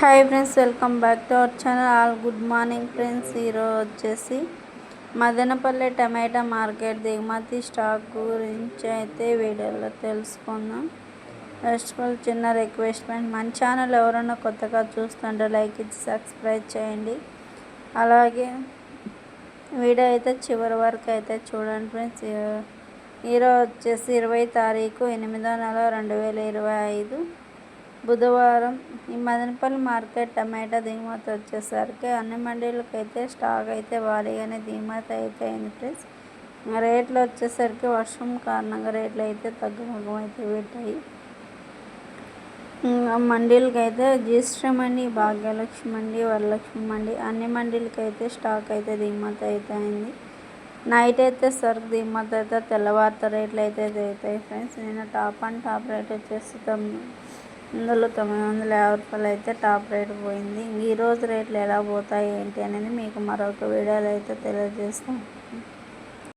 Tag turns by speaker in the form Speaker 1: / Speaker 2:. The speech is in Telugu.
Speaker 1: Hi friends welcome back to our channel all good morning friends ఈరోజు వచ్చేసి మదనపల్లె టమాటా మార్కెట్ దిగుమతి స్టాక్ గురించి అయితే వీడియోలో తెలుసుకుందాం. ఫస్ట్ ఆఫ్ ఆల్ చిన్న రిక్వెస్ట్మెంట్ మన ఛానల్ ఎవరైనా కొత్తగా చూస్తుంటే లైక్ ఇచ్చి సబ్స్క్రైబ్ చేయండి. అలాగే వీడియో అయితే చివరి వరకు అయితే చూడండి ఫ్రెండ్స్ ఈరోజు వచ్చేసి ఇరవై తారీఖు ఎనిమిదో నెల రెండు వేల ఇరవై ఐదు. బుధవారం ఈ మదనపల్లి మార్కెట్ టమాటా దిగుమతి వచ్చేసరికి అన్ని మండీలకు అయితే స్టాక్ అయితే భారీగానే దిగుమతి అయితే అయింది ఫ్రెండ్స్. రేట్లు వచ్చేసరికి వర్షం కారణంగా రేట్లు అయితే తగ్గుముఖం అయితే పెట్టాయి. మండీలకి అయితే జిఎస్టీ మండి భాగ్యలక్ష్మి మండి వరలక్ష్మి మండి అన్ని మండీలకి అయితే స్టాక్ అయితే దిగుమతి అయితే అయింది. నైట్ అయితే సరుకు దిగుమతి అయితే తెల్లవారిత రేట్లు అయితే అవుతాయి ఫ్రెండ్స్. నేను టాప్ అండ్ టాప్ రేట్ వచ్చేసి తొమ్మిది ఇందులో తొమ్మిది వందల యాభై రూపాయలు అయితే టాప్ రేట్ పోయింది. ఈరోజు రేట్లు ఎలా పోతాయి ఏంటి అనేది మీకు మరొక వీడియోలో అయితే తెలియజేస్తాం